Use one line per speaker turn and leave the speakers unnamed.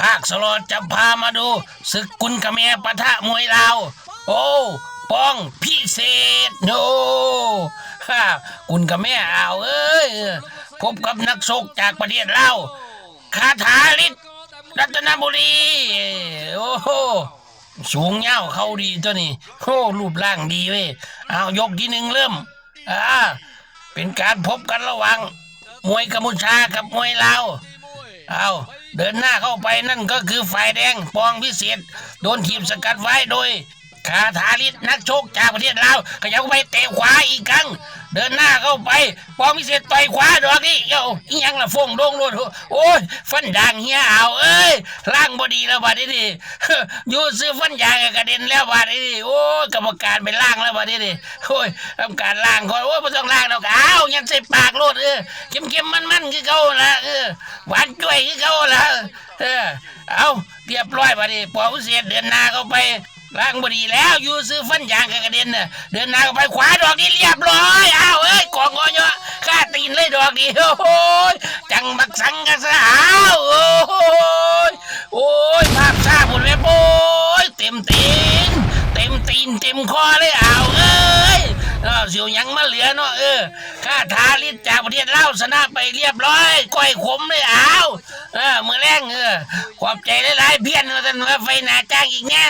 ภาคสโลดจะพามาดูศึกกุนกระเมปะทะมวยลาว โอ้ป้องพิเศษโอ้ฮ่ากุนกระเมเอาวเอ้ยพบกับนักชกจากประเทศลาวคาถาลิศรัตนบุรีโอ้โหสูงเง่าวเขาดีตัวนี้โอ้รูปร่างดีเว้ยเอายกที่หนึ่งเริ่มอ่าเป็นการพบกันระหว่างมวยกัมพูชากับมวยลาว เอาเดินหน้าเข้าไปนั่นก็คือฝ่ายแดงปองพิเศษ โดนทีมสกัดไว้โดย คาถาลิศนักโชคจากประเทศลาวขยับเข้าไปเตะขวาอีกครั้ง เดินหน้าเข้าไปปองพิเศษต่อยขวาดอกนี่เอ้าอีหยังละฟงโดงโลดโอ้ยฟันด่างเฮียเอาเอ้ยล่างบดีแล้วบาดนี้ดิอยู่ซื้อฟันยางกระเด็นแล้วบาดนี้ดิโอ้ยกรรมการไปล่างแล้วบาดนี้ดิโอ้ยทำการล่างก่อนโอ้ยไม่ต้องล่างดอกอ้าวยังใส่ปากโลดเออเค็มเค็มมันมันๆคือเขาละเออหวานจ้วยคือเขาละเออเอาเรียบร้อยบาดนี้ปองพิเศษเดินหน้าเข้าไป ล่างบดีแล้วอยู่ซื้อฟันยางกระเด็นน่ะเดินหน้าไปขวาดอกนี้เรียบร้อยอ้าวเอ้ยกองงอยะข้าตีนเลยดอกนี้โอ้โหจังบักสังกะสาวโอ้โหโอ้ยภาพชาหมดเลยโอ้ยเต็มตีนเต็มตีนเต็มคอเลยอ้าวเอ้ยอ้าเสียวยังมาเหลือเนาะเออข้าทาลิศจากประเทศเล่าวชนะไปเรียบร้อยก้อยขมเลยอ้าวเออมือแรงเออขอบใจหลายๆเพี้ยนว่าท่านว่าไฟหนาจ้างอีกเนี่ย